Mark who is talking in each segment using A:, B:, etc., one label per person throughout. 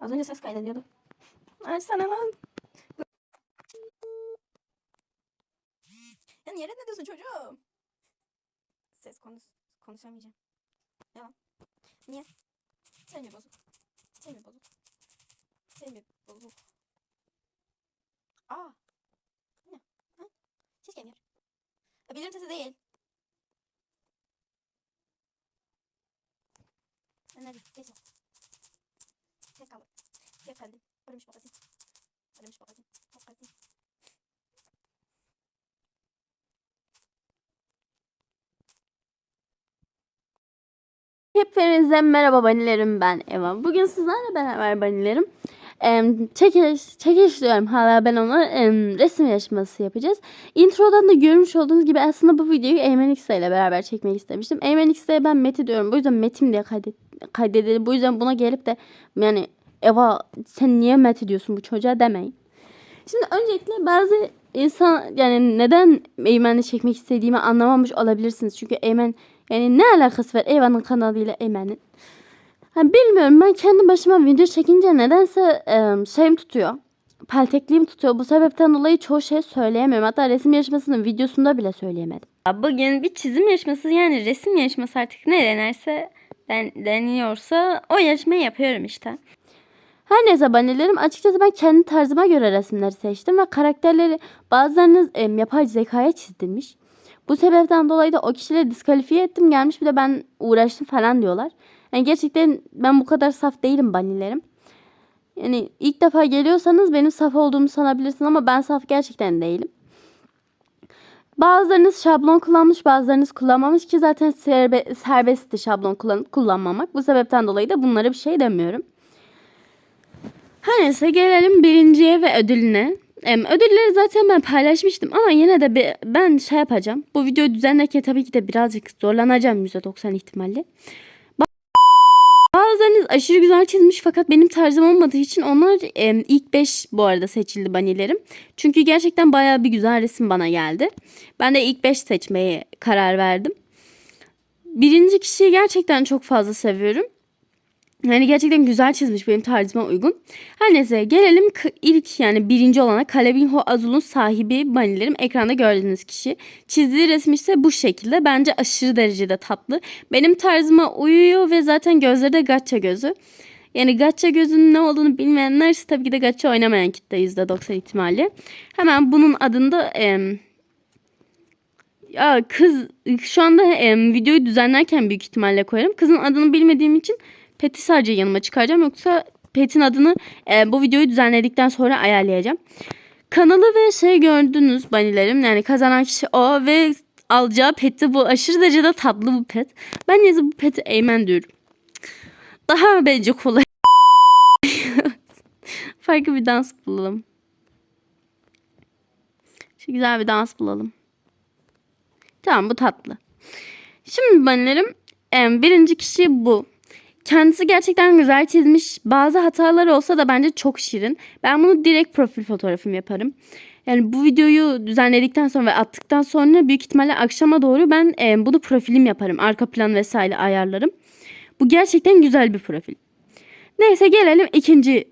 A: Az önce ses kaydediyordu. Açsana lan. Ya niye reddediyorsun çocuğum? Ses konuş konuşamayacağım. Devam. Niye? Şey mi bozuk? Şey mi bozuk? Şey mi bozuk? Aa. Ne? Ha? Ses gelmiyor. Ya bilirim sesi değil. Nerede? Kaldı. Kaldı. Ölmüş babası. Ölmüş babası. Babası. Hepinize merhaba banilerim ben Eva. Bugün sizlerle beraber banilerim. Em, çekiliş, çekiliş diyorum hala ben ona em, resim yarışması yapacağız. Introdan da görmüş olduğunuz gibi aslında bu videoyu Eymen X'e ile beraber çekmek istemiştim. Eymen X'e ben Meti diyorum. Bu yüzden Metim diye kaydet, kaydedildi. Bu yüzden buna gelip de yani Eva sen niye Meti diyorsun bu çocuğa demeyin. Şimdi öncelikle bazı insan yani neden Eymen'i çekmek istediğimi anlamamış olabilirsiniz. Çünkü Eymen yani ne alakası var Eymen'in kanalıyla Eymen'in? Ha, bilmiyorum ben kendi başıma video çekince nedense e, şeyim tutuyor. Peltekliğim tutuyor. Bu sebepten dolayı çoğu şey söyleyemiyorum. Hatta resim yarışmasının videosunda bile söyleyemedim. Bugün bir çizim yarışması yani resim yarışması artık ne denerse den, deniyorsa o yarışmayı yapıyorum işte. Her neyse abonelerim açıkçası ben kendi tarzıma göre resimleri seçtim ve karakterleri bazılarınız em, yapay zekaya çizdirmiş. Bu sebepten dolayı da o kişileri diskalifiye ettim gelmiş bir de ben uğraştım falan diyorlar. Yani gerçekten ben bu kadar saf değilim banilerim. Yani ilk defa geliyorsanız benim saf olduğumu sanabilirsiniz ama ben saf gerçekten değilim. Bazılarınız şablon kullanmış, bazılarınız kullanmamış ki zaten serbe, serbestti şablon kullanıp kullanmamak. Bu sebepten dolayı da bunlara bir şey demiyorum. Her neyse gelelim birinciye ve ödülüne. Ödülleri zaten ben paylaşmıştım ama yine de bir- ben şey yapacağım. Bu videoyu düzenlerken tabii ki de birazcık zorlanacağım %90 ihtimalle. Ba- Bazılarınız aşırı güzel çizmiş fakat benim tarzım olmadığı için onlar em, ilk 5 bu arada seçildi banilerim. Çünkü gerçekten bayağı bir güzel resim bana geldi. Ben de ilk 5 seçmeye karar verdim. Birinci kişiyi gerçekten çok fazla seviyorum. Yani gerçekten güzel çizmiş benim tarzıma uygun. Her neyse gelelim ilk yani birinci olana Kalebinho Azul'un sahibi banilerim ekranda gördüğünüz kişi. Çizdiği resim ise bu şekilde. Bence aşırı derecede tatlı. Benim tarzıma uyuyor ve zaten gözleri de gacha gözü. Yani gacha gözünün ne olduğunu bilmeyenler ise tabii ki de gacha oynamayan kitle %90 ihtimalle. Hemen bunun adında em, ya kız şu anda em, videoyu düzenlerken büyük ihtimalle koyarım. Kızın adını bilmediğim için Pet'i sadece yanıma çıkaracağım. Yoksa Pet'in adını e, bu videoyu düzenledikten sonra ayarlayacağım. Kanalı ve şey gördünüz banilerim. Yani kazanan kişi o ve alacağı peti bu. Aşırı derecede tatlı bu pet. Ben neyse bu peti Eymen diyorum. Daha bence kolay. Farklı bir dans bulalım. Şu güzel bir dans bulalım. Tamam bu tatlı. Şimdi banilerim em, birinci kişi bu. Kendisi gerçekten güzel çizmiş. Bazı hataları olsa da bence çok şirin. Ben bunu direkt profil fotoğrafım yaparım. Yani bu videoyu düzenledikten sonra ve attıktan sonra büyük ihtimalle akşama doğru ben e, bunu profilim yaparım. Arka plan vesaire ayarlarım. Bu gerçekten güzel bir profil. Neyse gelelim ikinci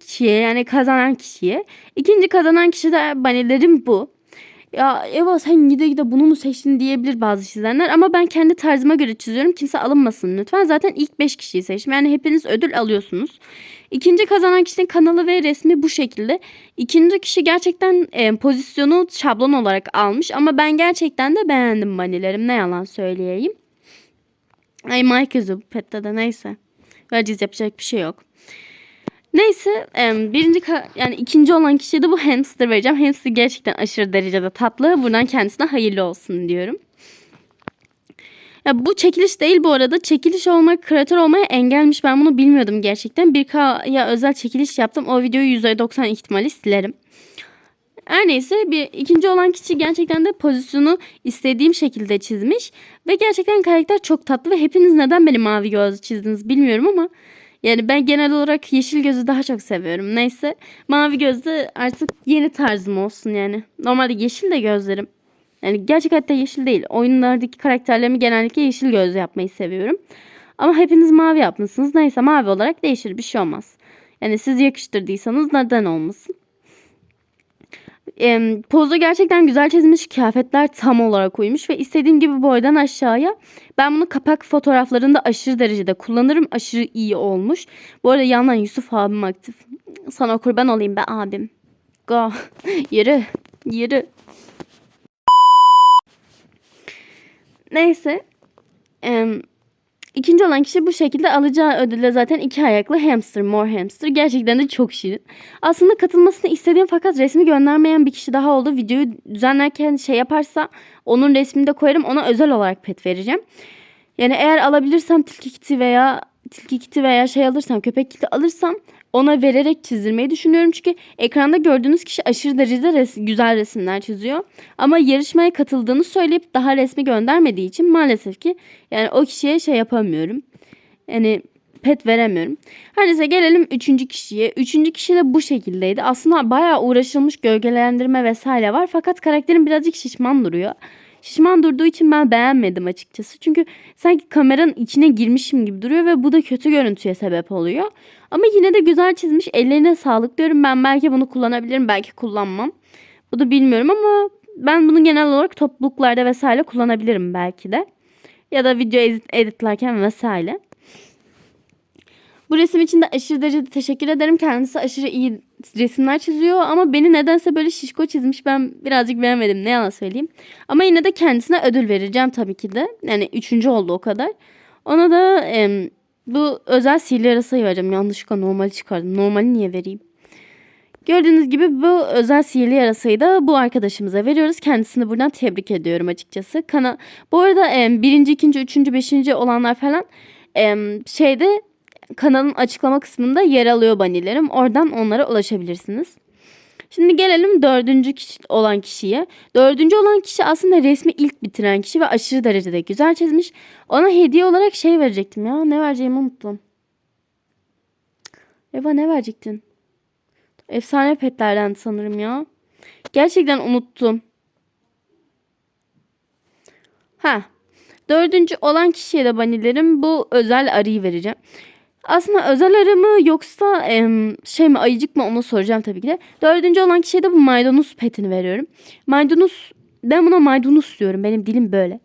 A: kişiye yani kazanan kişiye. İkinci kazanan kişi de banilerim bu. Ya Eva sen gide gide bunu mu seçtin diyebilir bazı çizenler ama ben kendi tarzıma göre çiziyorum. Kimse alınmasın lütfen. Zaten ilk 5 kişiyi seçtim. Yani hepiniz ödül alıyorsunuz. İkinci kazanan kişinin kanalı ve resmi bu şekilde. İkinci kişi gerçekten e, pozisyonu şablon olarak almış ama ben gerçekten de beğendim manilerim. Ne yalan söyleyeyim. Ay Mike yüzü bu pette de neyse. Vereceğiz yapacak bir şey yok. Neyse birinci yani ikinci olan kişiye de bu hamster vereceğim. Hamster gerçekten aşırı derecede tatlı. Buradan kendisine hayırlı olsun diyorum. Ya bu çekiliş değil bu arada. Çekiliş olmak, kreatör olmaya engelmiş. Ben bunu bilmiyordum gerçekten. Bir ya özel çekiliş yaptım. O videoyu %90 ihtimali silerim. Her neyse bir ikinci olan kişi gerçekten de pozisyonu istediğim şekilde çizmiş. Ve gerçekten karakter çok tatlı ve hepiniz neden beni mavi göz çizdiniz bilmiyorum ama yani ben genel olarak yeşil gözü daha çok seviyorum. Neyse mavi gözde artık yeni tarzım olsun yani. Normalde yeşil de gözlerim. Yani gerçek hayatta yeşil değil. Oyunlardaki karakterlerimi genellikle yeşil gözlü yapmayı seviyorum. Ama hepiniz mavi yapmışsınız. Neyse mavi olarak değişir bir şey olmaz. Yani siz yakıştırdıysanız neden olmasın? Em, pozu gerçekten güzel çizmiş. Kıyafetler tam olarak uymuş ve istediğim gibi boydan aşağıya. Ben bunu kapak fotoğraflarında aşırı derecede kullanırım. Aşırı iyi olmuş. Bu arada yandan Yusuf abim aktif. Sana kurban olayım be abim. Go. yürü. Yürü. Neyse. Em, ikinci olan kişi bu şekilde alacağı ödülle zaten iki ayaklı hamster, mor hamster. Gerçekten de çok şirin. Aslında katılmasını istediğim fakat resmi göndermeyen bir kişi daha oldu. Videoyu düzenlerken şey yaparsa onun resmini de koyarım. Ona özel olarak pet vereceğim. Yani eğer alabilirsem tilki kiti veya tilki kiti veya şey alırsam köpek kiti alırsam ona vererek çizdirmeyi düşünüyorum. Çünkü ekranda gördüğünüz kişi aşırı derecede res- güzel resimler çiziyor. Ama yarışmaya katıldığını söyleyip daha resmi göndermediği için maalesef ki yani o kişiye şey yapamıyorum. Yani pet veremiyorum. Her neyse gelelim üçüncü kişiye. Üçüncü kişi de bu şekildeydi. Aslında bayağı uğraşılmış gölgelendirme vesaire var. Fakat karakterin birazcık şişman duruyor. Şişman durduğu için ben beğenmedim açıkçası. Çünkü sanki kameranın içine girmişim gibi duruyor ve bu da kötü görüntüye sebep oluyor. Ama yine de güzel çizmiş. Ellerine sağlık diyorum. Ben belki bunu kullanabilirim, belki kullanmam. Bu da bilmiyorum ama ben bunu genel olarak topluluklarda vesaire kullanabilirim belki de. Ya da video edit- editlerken vesaire. Bu resim için de aşırı derecede teşekkür ederim. Kendisi aşırı iyi resimler çiziyor ama beni nedense böyle şişko çizmiş. Ben birazcık beğenmedim ne yalan söyleyeyim. Ama yine de kendisine ödül vereceğim tabii ki de. Yani üçüncü oldu o kadar. Ona da em, bu özel sihirli yarasayı vereceğim. Yanlışlıkla normali çıkardım. Normali niye vereyim? Gördüğünüz gibi bu özel sihirli yarasayı da bu arkadaşımıza veriyoruz. Kendisini buradan tebrik ediyorum açıkçası. Kana bu arada em, birinci, ikinci, üçüncü, beşinci olanlar falan em, şeyde kanalın açıklama kısmında yer alıyor banilerim. Oradan onlara ulaşabilirsiniz. Şimdi gelelim dördüncü kişi olan kişiye. Dördüncü olan kişi aslında resmi ilk bitiren kişi ve aşırı derecede güzel çizmiş. Ona hediye olarak şey verecektim ya. Ne vereceğimi unuttum. Eva ne verecektin? Efsane petlerden sanırım ya. Gerçekten unuttum. Ha. Dördüncü olan kişiye de banilerim bu özel arıyı vereceğim. Aslında özel arı mı yoksa em, şey mi ayıcık mı onu soracağım tabii ki de. Dördüncü olan kişiye de bu maydanoz petini veriyorum. Maydanoz ben buna maydanoz diyorum. Benim dilim böyle.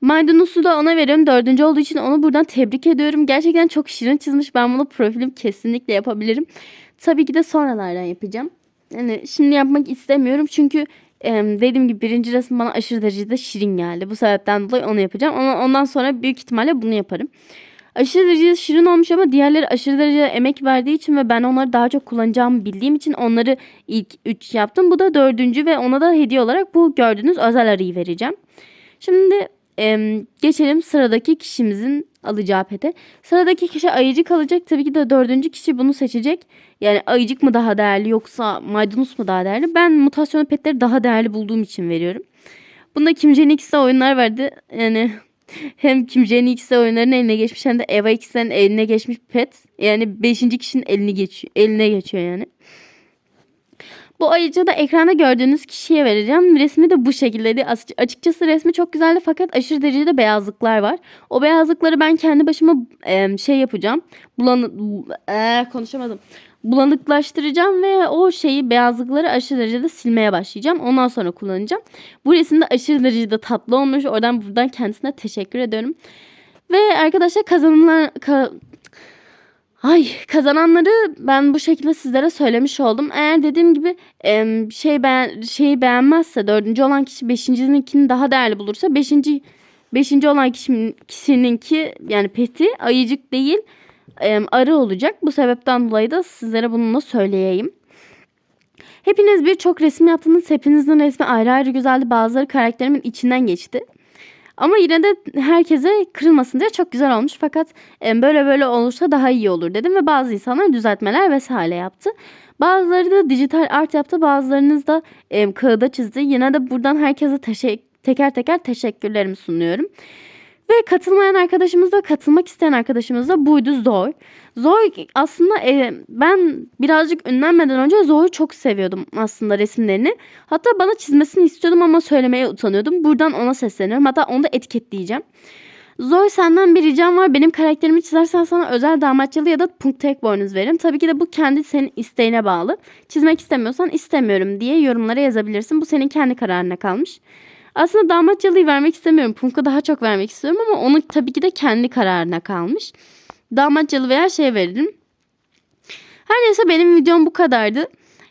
A: Maydanozu da ona veriyorum. Dördüncü olduğu için onu buradan tebrik ediyorum. Gerçekten çok şirin çizmiş. Ben bunu profilim kesinlikle yapabilirim. Tabii ki de sonralardan yapacağım. Yani şimdi yapmak istemiyorum çünkü dediğim gibi birinci resim bana aşırı derecede şirin geldi. Bu sebepten dolayı onu yapacağım. Ondan sonra büyük ihtimalle bunu yaparım. Aşırı derecede şirin olmuş ama diğerleri aşırı derecede emek verdiği için ve ben onları daha çok kullanacağımı bildiğim için onları ilk 3 yaptım. Bu da dördüncü ve ona da hediye olarak bu gördüğünüz özel arıyı vereceğim. Şimdi em, geçelim sıradaki kişimizin alacağı pete. Sıradaki kişi ayıcık alacak. Tabii ki de dördüncü kişi bunu seçecek. Yani ayıcık mı daha değerli yoksa maydanoz mu daha değerli? Ben mutasyon petleri daha değerli bulduğum için veriyorum. Bunda Kim Jong oyunlar verdi. Yani hem Kim Jong ikisi oyunların eline geçmiş hem de Eva ikisinin eline geçmiş pet. Yani beşinci kişinin elini geçiyor, eline geçiyor yani. Bu ayıcı da ekranda gördüğünüz kişiye vereceğim. Resmi de bu şekildeydi. As- Açıkçası resmi çok güzeldi fakat aşırı derecede beyazlıklar var. O beyazlıkları ben kendi başıma şey yapacağım. Bulan Eee, konuşamadım. Bulanıklaştıracağım ve o şeyi beyazlıkları aşırı derecede silmeye başlayacağım. Ondan sonra kullanacağım. Bu resim de aşırı derecede tatlı olmuş. Oradan buradan kendisine teşekkür ediyorum. Ve arkadaşlar kazanımlar ka- Ay kazananları ben bu şekilde sizlere söylemiş oldum. Eğer dediğim gibi şey beğen şeyi beğenmezse dördüncü olan kişi beşincininkini daha değerli bulursa beşinci beşinci olan kişinin, kişininki yani peti ayıcık değil arı olacak. Bu sebepten dolayı da sizlere bunu da söyleyeyim. Hepiniz birçok resim yaptınız. Hepinizin resmi ayrı ayrı güzeldi. Bazıları karakterimin içinden geçti. Ama yine de herkese kırılmasın diye çok güzel olmuş. Fakat böyle böyle olursa daha iyi olur dedim ve bazı insanlar düzeltmeler vesaire yaptı. Bazıları da dijital art yaptı. Bazılarınız da kağıda çizdi. Yine de buradan herkese teşek teker teker teşekkürlerimi sunuyorum. Ve katılmayan arkadaşımız da katılmak isteyen arkadaşımız da buydu Zoe. Zoe aslında e, ben birazcık ünlenmeden önce Zoe'yu çok seviyordum aslında resimlerini. Hatta bana çizmesini istiyordum ama söylemeye utanıyordum. Buradan ona sesleniyorum. Hatta onu da etiketleyeceğim. Zoe senden bir ricam var. Benim karakterimi çizersen sana özel damatçalı ya da punk tek boynuz veririm. Tabii ki de bu kendi senin isteğine bağlı. Çizmek istemiyorsan istemiyorum diye yorumlara yazabilirsin. Bu senin kendi kararına kalmış. Aslında damatçalıyı vermek istemiyorum. Punk'u daha çok vermek istiyorum ama onu tabii ki de kendi kararına kalmış. Damatçalı veya şey veririm. Her neyse benim videom bu kadardı.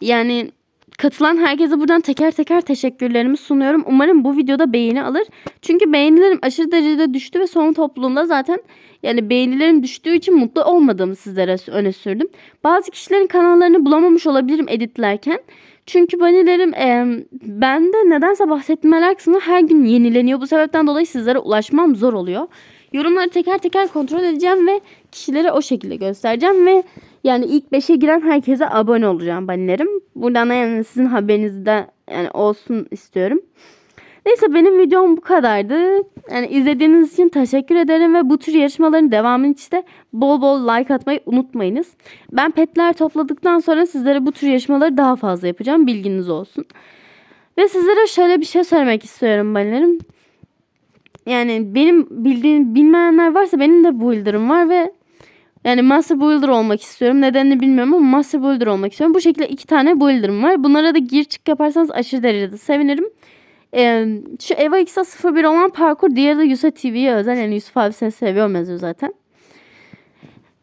A: Yani katılan herkese buradan teker teker teşekkürlerimi sunuyorum. Umarım bu videoda beğeni alır. Çünkü beğenilerim aşırı derecede düştü ve son toplumda zaten yani beğenilerim düştüğü için mutlu olmadığımı sizlere öne sürdüm. Bazı kişilerin kanallarını bulamamış olabilirim editlerken. Çünkü banilerim e, bende nedense bahsetmeler kısmı her gün yenileniyor. Bu sebepten dolayı sizlere ulaşmam zor oluyor. Yorumları teker teker kontrol edeceğim ve kişilere o şekilde göstereceğim ve yani ilk 5'e giren herkese abone olacağım banilerim. Buradan da yani sizin haberinizde yani olsun istiyorum. Neyse benim videom bu kadardı. Yani izlediğiniz için teşekkür ederim ve bu tür yarışmaların devamı için de bol bol like atmayı unutmayınız. Ben petler topladıktan sonra sizlere bu tür yarışmaları daha fazla yapacağım. Bilginiz olsun. Ve sizlere şöyle bir şey söylemek istiyorum banilerim. Yani benim bildiğim bilmeyenler varsa benim de builder'ım var ve yani Master Builder olmak istiyorum. Nedenini bilmiyorum ama Master Builder olmak istiyorum. Bu şekilde iki tane Builder'ım var. Bunlara da gir çık yaparsanız aşırı derecede sevinirim. Ee, şu Eva X'a 01 olan parkur diğeri de Yusuf TV'ye özel. Yani Yusuf abi seni seviyorum yazıyor zaten.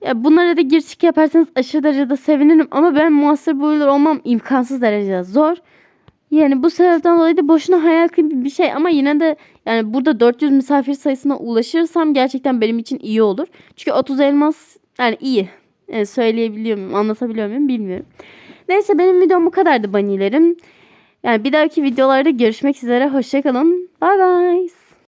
A: Ya bunlara da gir çık yaparsanız aşırı derecede sevinirim. Ama ben Master Builder olmam imkansız derecede zor. Yani bu sebepten dolayı da boşuna hayal gibi bir şey ama yine de yani burada 400 misafir sayısına ulaşırsam gerçekten benim için iyi olur. Çünkü 30 elmas yani iyi. Yani söyleyebiliyor muyum, anlatabiliyor muyum bilmiyorum. Neyse benim videom bu kadardı banilerim. Yani bir dahaki videolarda görüşmek üzere. Hoşçakalın. Bye bye.